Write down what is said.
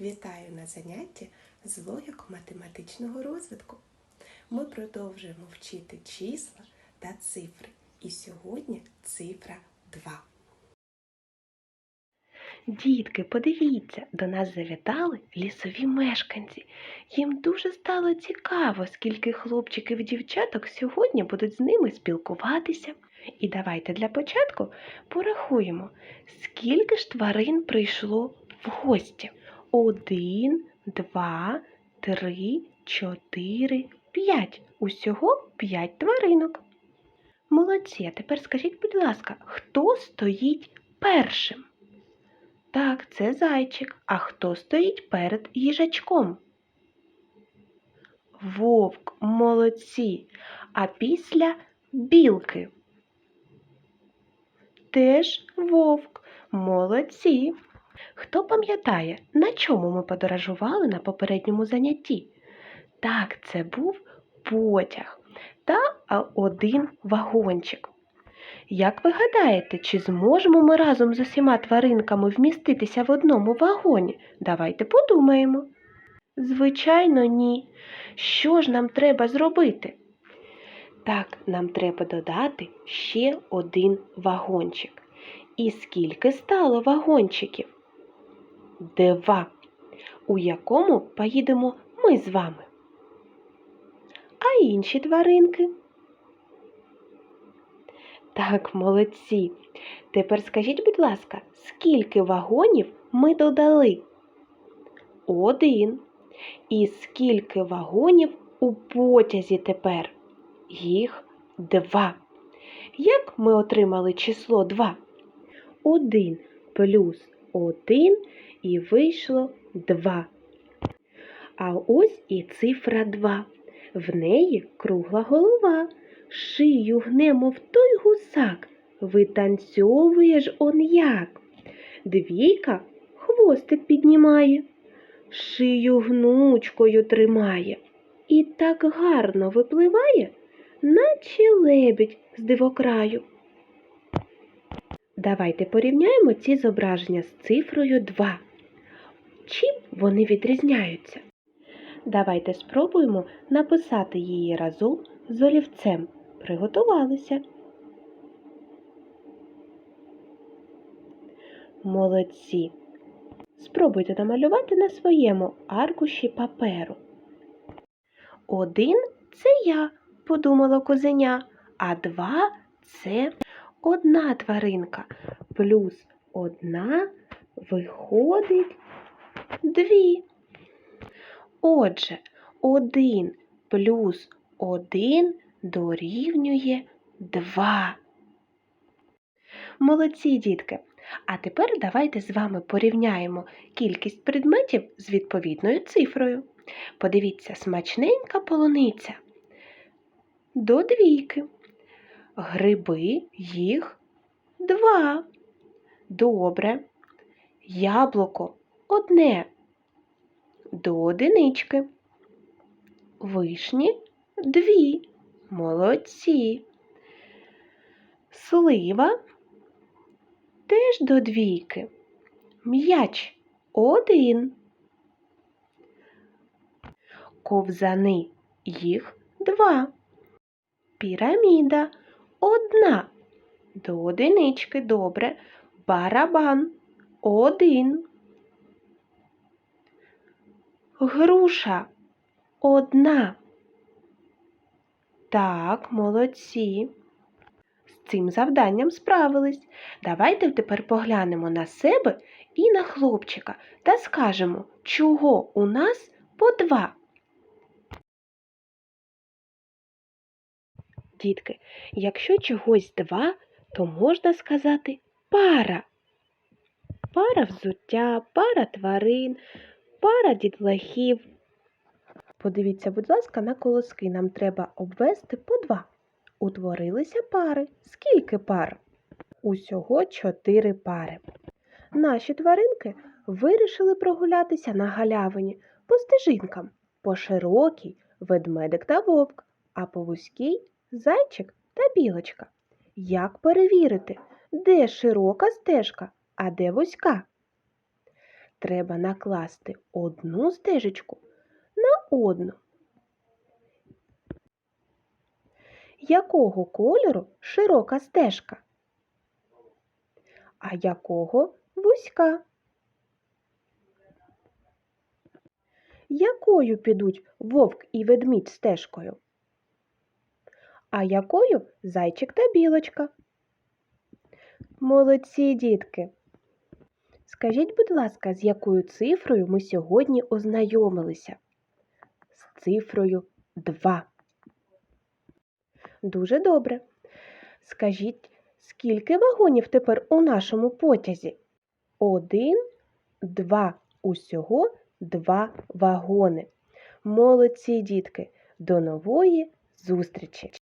Вітаю на занятті з логіко-математичного розвитку. Ми продовжуємо вчити числа та цифри. І сьогодні цифра 2. Дітки, подивіться, до нас завітали лісові мешканці. Їм дуже стало цікаво, скільки хлопчиків і дівчаток сьогодні будуть з ними спілкуватися. І давайте для початку порахуємо, скільки ж тварин прийшло в гості. Один, два, три, чотири, п'ять. Усього п'ять тваринок. Молодці, а тепер скажіть, будь ласка, хто стоїть першим? Так, це зайчик. А хто стоїть перед їжачком? Вовк, молодці. А після білки. Теж вовк. Молодці. Хто пам'ятає, на чому ми подорожували на попередньому занятті? Так, це був потяг та один вагончик. Як ви гадаєте, чи зможемо ми разом з усіма тваринками вміститися в одному вагоні? Давайте подумаємо. Звичайно, ні. Що ж нам треба зробити? Так, нам треба додати ще один вагончик. І скільки стало вагончиків? Два. У якому поїдемо ми з вами? А інші тваринки? Так, молодці. Тепер скажіть, будь ласка, скільки вагонів ми додали? Один. І скільки вагонів у потязі тепер? Їх два. Як ми отримали число 2? 1 плюс 1 і вийшло 2. А ось і цифра 2. В неї кругла голова. Шию гне, мов той гусак, витанцьовує ж он як. Двійка хвостик піднімає, шию гнучкою тримає. І так гарно випливає, наче лебідь з дивокраю. Давайте порівняємо ці зображення з цифрою 2. Чим вони відрізняються? Давайте спробуємо написати її разом з олівцем. Приготувалися. Молодці. Спробуйте намалювати на своєму аркуші паперу. Один це я, подумало козеня, а два це одна тваринка. Плюс одна виходить дві. Отже, один плюс один дорівнює два. Молодці, дітки! А тепер давайте з вами порівняємо кількість предметів з відповідною цифрою. Подивіться, смачненька полуниця. До двійки. Гриби їх два. Добре. Яблуко одне. До одинички. Вишні дві. Молодці. Слива теж до двійки. М'яч один. Ковзани їх два. Піраміда одна. До одинички добре. Барабан один. Груша одна. Так, молодці. З цим завданням справились. Давайте тепер поглянемо на себе і на хлопчика та скажемо, чого у нас по два. Дітки, якщо чогось два, то можна сказати пара. Пара взуття, пара тварин, пара дітлахів. Подивіться, будь ласка, на колоски нам треба обвести по два. Утворилися пари. Скільки пар? Усього чотири пари. Наші тваринки вирішили прогулятися на галявині по стежинкам, по широкій ведмедик та вовк, а по вузькій зайчик та білочка. Як перевірити, де широка стежка, а де вузька? Треба накласти одну стежечку на одну. Якого кольору широка стежка? А якого вузька? Якою підуть вовк і ведмідь стежкою? А якою зайчик та білочка? Молодці, дітки! Скажіть, будь ласка, з якою цифрою ми сьогодні ознайомилися? З цифрою 2. Дуже добре. Скажіть, скільки вагонів тепер у нашому потязі? Один, два, усього два вагони. Молодці, дітки! До нової зустрічі!